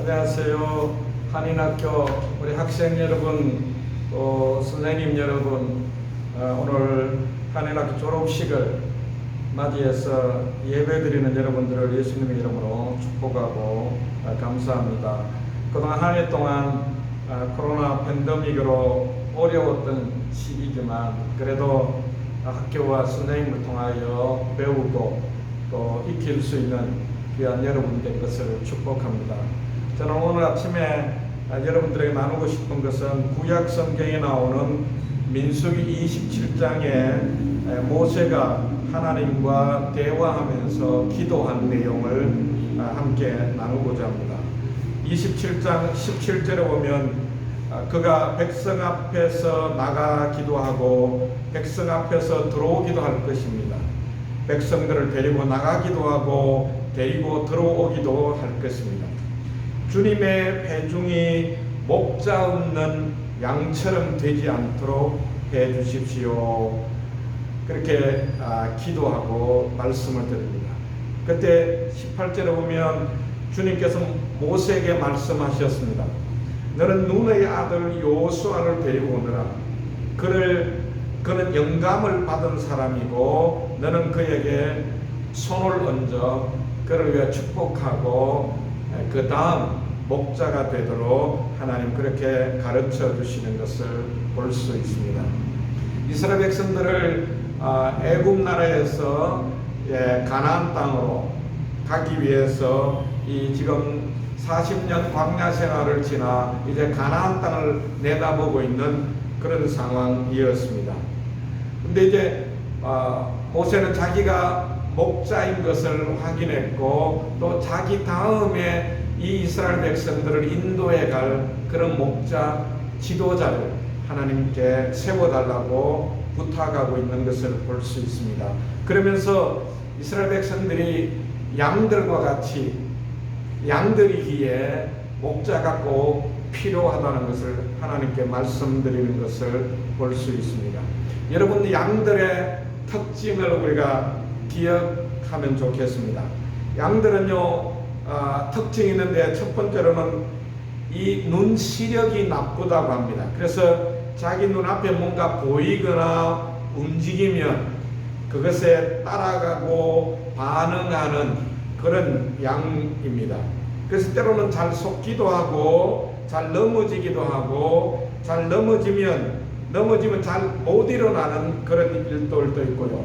안녕하세요. 한인학교 우리 학생 여러분, 또 선생님 여러분, 어, 오늘 한인학교 졸업식을 맞이해서 예배드리는 여러분들을 예수님의 이름으로 축복하고 어, 감사합니다. 그동안 한 해 동안 어, 코로나 팬데믹으로 어려웠던 시기지만 그래도 학교와 선생님을 통하여 배우고 또 익힐 수 있는 귀한 여러분 된 것을 축복합니다. 저는 오늘 아침에 아, 여러분들에게 나누고 싶은 것은 구약 성경에 나오는 민수기 27장에 모세가 하나님과 대화하면서 기도한 내용을 아, 함께 나누고자 합니다. 27장 17절에 보면 아, 그가 백성 앞에서 나가 기도하고 백성 앞에서 들어오기도 할 것입니다. 백성들을 데리고 나가기도 하고 데리고 들어오기도 할 것입니다. 주님의 회중이 목자 없는 양처럼 되지 않도록 해 주십시오. 그렇게 아, 기도하고 말씀을 드립니다. 그때 18절에 보면 주님께서 모세에게 말씀하셨습니다. 너는 눈의 아들 요수아를 데리고 오너라. 그를 그는 영감을 받은 사람이고 너는 그에게 손을 얹어 그를 위해 축복하고 그 다음 목자가 되도록 하나님 그렇게 가르쳐 주시는 것을 볼 수 있습니다. 이스라엘 백성들을 아, 애굽 나라에서 예, 가나안 땅으로 가기 위해서 이 지금 40년 광야 생활을 지나 이제 가나안 땅을 내다보고 있는 그런 상황이었습니다. 근데 이제 어, 모세는 자기가 목자인 것을 확인했고 또 자기 다음에 이 이스라엘 백성들을 인도해 갈 그런 목자 지도자를 하나님께 세워달라고 부탁하고 있는 것을 볼 수 있습니다. 그러면서 이스라엘 백성들이 양들과 같이 양들이기에 목자가 꼭 필요하다는 것을 하나님께 말씀드리는 것을 볼 수 있습니다. 여러분 양들의 특징을 우리가 기억하면 좋겠습니다. 양들은요 어, 특징이 있는데 첫 번째로는 이 눈 시력이 나쁘다고 합니다. 그래서 자기 눈앞에 뭔가 보이거나 움직이면 그것에 따라가고 반응하는 그런 양입니다. 그래서 때로는 잘 속기도 하고 잘 넘어지기도 하고 잘 넘어지면 넘어지면 잘 못 일어나는 그런 일들도 있고요.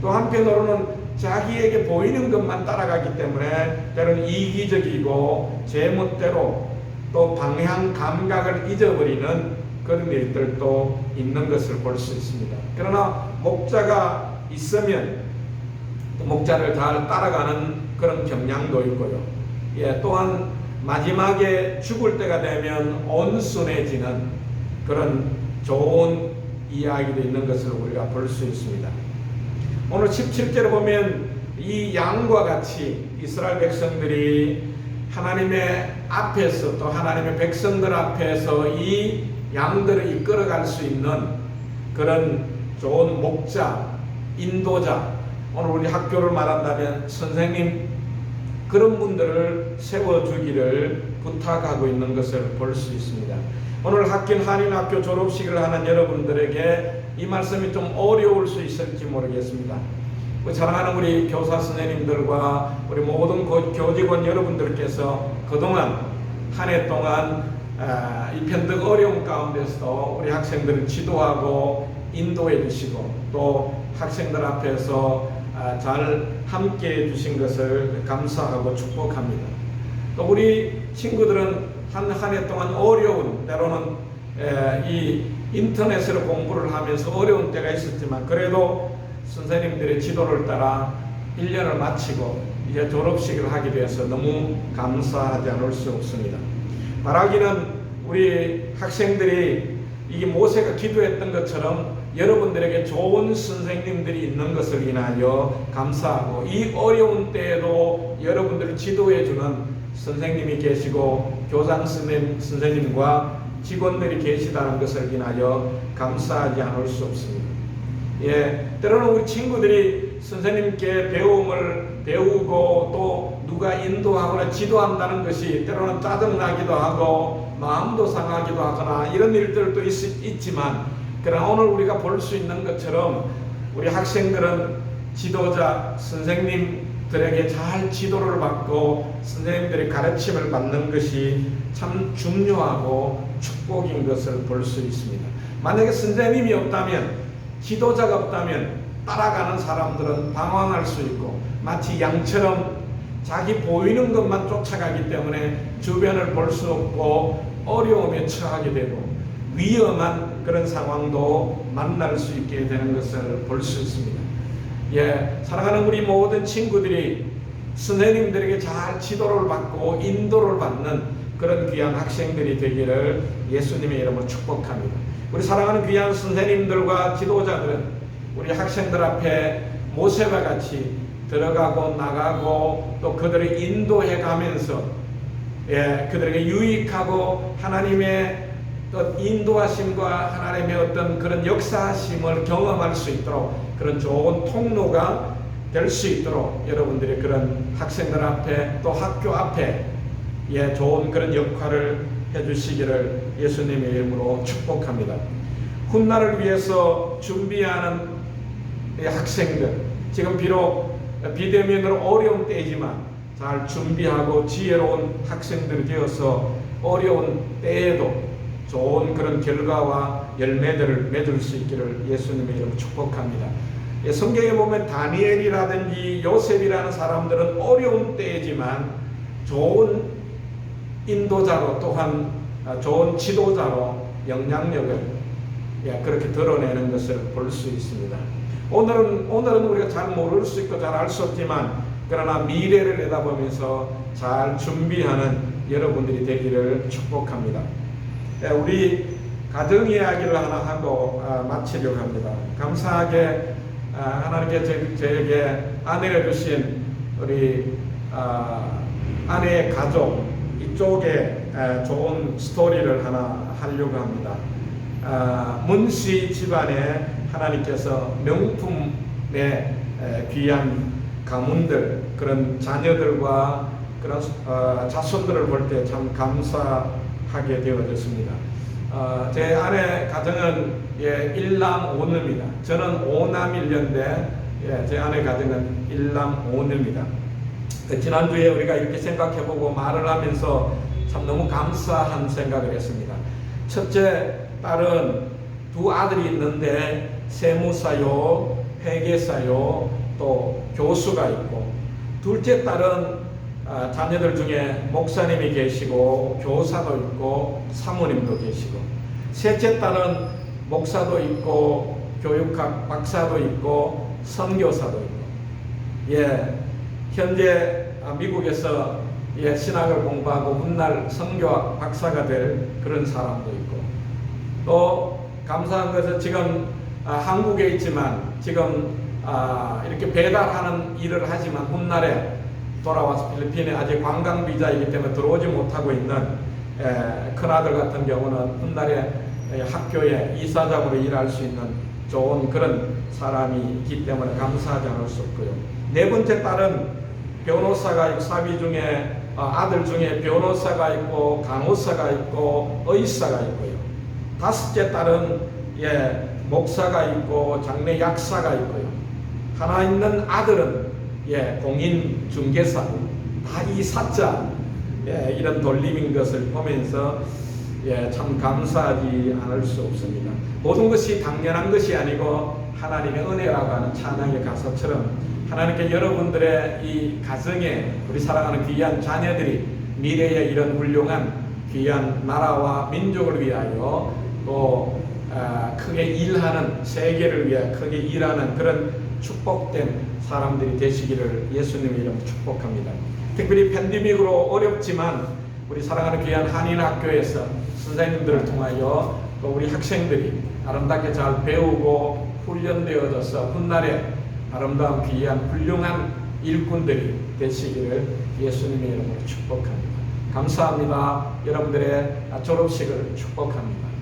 또 한편으로는 자기에게 보이는 것만 따라가기 때문에 때로는 이기적이고 제멋대로 또 방향 감각을 잊어버리는 그런 일들도 있는 것을 볼 수 있습니다. 그러나 목자가 있으면 목자를 잘 따라가는 그런 경향도 있고요. 예, 또한 마지막에 죽을 때가 되면 온순해지는 그런 좋은 이야기도 있는 것을 우리가 볼 수 있습니다. 오늘 17절에 보면 이 양과 같이 이스라엘 백성들이 하나님의 앞에서 또 하나님의 백성들 앞에서 이 양들을 이끌어갈 수 있는 그런 좋은 목자, 인도자, 오늘 우리 학교를 말한다면 선생님 그런 분들을 세워주기를 부탁하고 있는 것을 볼 수 있습니다. 오늘 학긴 한인학교 졸업식을 하는 여러분들에게 이 말씀이 좀 어려울 수 있을지 모르겠습니다. 그 사랑하는 우리 교사 선생님들과 우리 모든 교직원 여러분들께서 그동안 한 해 동안 아, 이 편득 어려운 가운데서도 우리 학생들을 지도하고 인도해 주시고 또 학생들 앞에서 아, 잘 함께 해 주신 것을 감사하고 축복합니다. 또 우리 친구들은 한 한 해 동안 어려운 때로는 이 인터넷으로 공부를 하면서 어려운 때가 있었지만 그래도 선생님들의 지도를 따라 1년을 마치고 이제 졸업식을 하게 되어서 너무 감사하지 않을 수 없습니다. 말하기는 우리 학생들이 이게 모세가 기도했던 것처럼 여러분들에게 좋은 선생님들이 있는 것을 인하여 감사하고 이 어려운 때에도 여러분들을 지도해 주는 선생님이 계시고 교장 선생님, 선생님과 직원들이 계시다는 것을 인하여 감사하지 않을 수 없습니다. 예, 때로는 우리 친구들이 선생님께 배움을 배우고 또 누가 인도하거나 지도한다는 것이 때로는 짜증나기도 하고 마음도 상하기도 하거나 이런 일들도 있, 있지만 그러나 오늘 우리가 볼 수 있는 것처럼 우리 학생들은 지도자 선생님들에게 잘 지도를 받고 선생님들의 가르침을 받는 것이 참 중요하고 축복인 것을 볼 수 있습니다. 만약에 선생님이 없다면 지도자가 없다면 따라가는 사람들은 방황할 수 있고 마치 양처럼 자기 보이는 것만 쫓아가기 때문에 주변을 볼 수 없고 어려움에 처하게 되고 위험한 그런 상황도 만날 수 있게 되는 것을 볼 수 있습니다. 예, 사랑하는 우리 모든 친구들이 선생님들에게 잘 지도를 받고 인도를 받는 그런 귀한 학생들이 되기를 예수님의 이름으로 축복합니다. 우리 사랑하는 귀한 선생님들과 지도자들은 우리 학생들 앞에 모세와 같이 들어가고 나가고 또 그들을 인도해 가면서 예, 그들에게 유익하고 하나님의 또 인도하심과 하나님의 어떤 그런 역사하심을 경험할 수 있도록 그런 좋은 통로가 될 수 있도록 여러분들이 그런 학생들 앞에 또 학교 앞에 예, 좋은 그런 역할을 해주시기를 예수님의 이름으로 축복합니다. 훗날을 위해서 준비하는 이 학생들 지금 비록 비대면으로 어려운 때이지만 잘 준비하고 지혜로운 학생들이 되어서 어려운 때에도 좋은 그런 결과와 열매들을 맺을 수 있기를 예수님의 이름으로 축복합니다. 예, 성경에 보면 다니엘이라든지 요셉이라는 사람들은 어려운 때이지만 좋은 인도자로 또한 아, 좋은 지도자로 영향력을 예, 그렇게 드러내는 것을 볼 수 있습니다. 오늘은 오늘은 우리가 잘 모를 수 있고 잘 알 수 없지만 그러나 미래를 내다보면서 잘 준비하는 여러분들이 되기를 축복합니다. 예, 우리 가정 이야기를 하나 하고 아, 마치려고 합니다. 감사하게 아, 하나님께 제, 저에게 아내를 주신 우리 아, 아내의 가족 이쪽에 에, 좋은 스토리를 하나 하려고 합니다. 아, 문씨 집안에 하나님께서 명품의 에, 귀한 가문들 그런 자녀들과 그런 어, 자손들을 볼 때 참 감사 하게 되어졌습니다. 어, 제 아내 가정은 예, 일남 오녀입니다. 저는 오남 일녀인데 예, 제 아내 가정은 일남 오녀입니다. 그 지난주에 우리가 이렇게 생각해보고 말을 하면서 참 너무 감사한 생각을 했습니다. 첫째 딸은 두 아들이 있는데 세무사요, 회계사요, 또 교수가 있고 둘째 딸은 아, 자녀들 중에 목사님이 계시고 교사도 있고 사모님도 계시고. 셋째 딸은 목사도 있고 교육학 박사도 있고 선교사도 있고. 예 현재 아, 미국에서 예, 신학을 공부하고 훗날 선교학 박사가 될 그런 사람도 있고. 또 감사한 것은 지금 아, 한국에 있지만 지금 아, 이렇게 배달하는 일을 하지만 훗날에 돌아와서 필리핀에 아직 관광 비자이기 때문에 들어오지 못하고 있는 에, 큰아들 같은 경우는 훗날에 에, 학교에 이사장으로 일할 수 있는 좋은 그런 사람이 있기 때문에 감사하지 않을 수 없고요. 네 번째 딸은 변호사가 있고 사위 중에 어, 아들 중에 변호사가 있고 간호사가 있고 의사가 있고요. 다섯째 딸은 예, 목사가 있고 장례 약사가 있고요. 하나 있는 아들은 예, 공인 중개사 다 이 사자 예, 이런 돌림인 것을 보면서 예, 참 감사하지 않을 수 없습니다. 모든 것이 당연한 것이 아니고 하나님의 은혜라고 하는 찬양의 가사처럼 하나님께 여러분들의 이 가정에 우리 사랑하는 귀한 자녀들이 미래에 이런 훌륭한 귀한 나라와 민족을 위하여 또 아, 크게 일하는 세계를 위해 크게 일하는 그런 축복된 사람들이 되시기를 예수님의 이름으로 축복합니다. 특별히 팬데믹으로 어렵지만 우리 사랑하는 귀한 한인 학교에서 선생님들을 통하여 또 우리 학생들이 아름답게 잘 배우고 훈련되어져서 훗날에 아름다운 귀한 훌륭한 일꾼들이 되시기를 예수님의 이름으로 축복합니다. 감사합니다. 여러분들의 졸업식을 축복합니다.